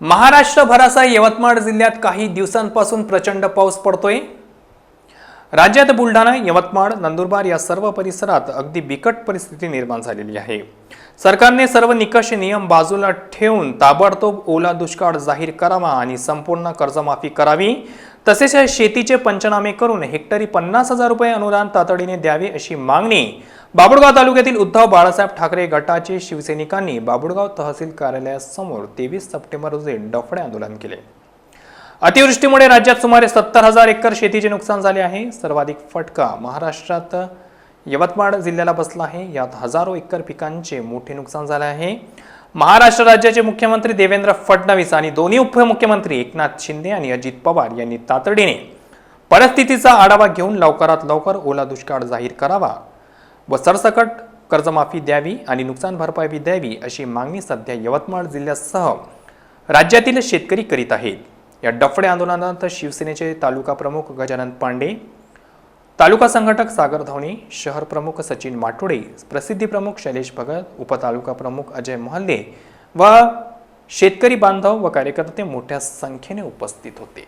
महाराष्ट्रभरासह यवतमाळ जिल्ह्यात काही दिवसांपासून प्रचंड पाऊस पडतोय. राज्यात बुलढाणा यवतमाळ नंदुरबार या सर्व परिसरात अगदी बिकट परिस्थिती निर्माण झालेली आहे. सरकारने सर्व निकष नियम बाजूला ठेवून ताबडतोब ओला दुष्काळ जाहीर करावा आणि संपूर्ण कर्जमाफी करावी. तसेच शेतीचे पंचनामे करून हेक्टरी पन्नास हजार रुपये अनुदान तातडीने द्यावे अशी मागणी बाबुळगाव तालुक्यातील उद्धव बाळासाहेब ठाकरे गटाचे शिवसैनिकांनी बाबुळगाव तहसील कार्यालयासमोर तेवीस सप्टेंबर रोजी डफडे आंदोलन केले. अतिवृष्टीमुळे राज्यात सुमारे सत्तर हजार एकर शेतीचे नुकसान झाले आहे. सर्वाधिक फटका महाराष्ट्रात यवतमाळ जिल्ह्याला बसला आहे. यात हजारो एकर पिकांचे मोठे नुकसान झाले आहे. महाराष्ट्र राज्याचे मुख्यमंत्री देवेंद्र फडणवीस आणि दोन्ही उपमुख्यमंत्री एकनाथ शिंदे आणि अजित पवार यांनी तातडीने परिस्थितीचा आढावा घेऊन लवकरात लवकर ओला दुष्काळ जाहीर करावा व सरसकट कर्जमाफी द्यावी आणि नुकसान भरपाई द्यावी अशी मागणी सध्या यवतमाळ जिल्ह्यासह राज्यातील शेतकरी करीत आहेत. या डफडे आंदोलनानंतर शिवसेनेचे तालुका प्रमुख गजानन पांडे तालुका संघटक सागर धवणे शहर प्रमुख सचिन माटोडे प्रसिद्धी प्रमुख शैलेश भगत उपतालुका प्रमुख अजय मोहल्ले व शेतकरी बांधव व कार्यकर्ते मोठ्या संख्येने उपस्थित होते.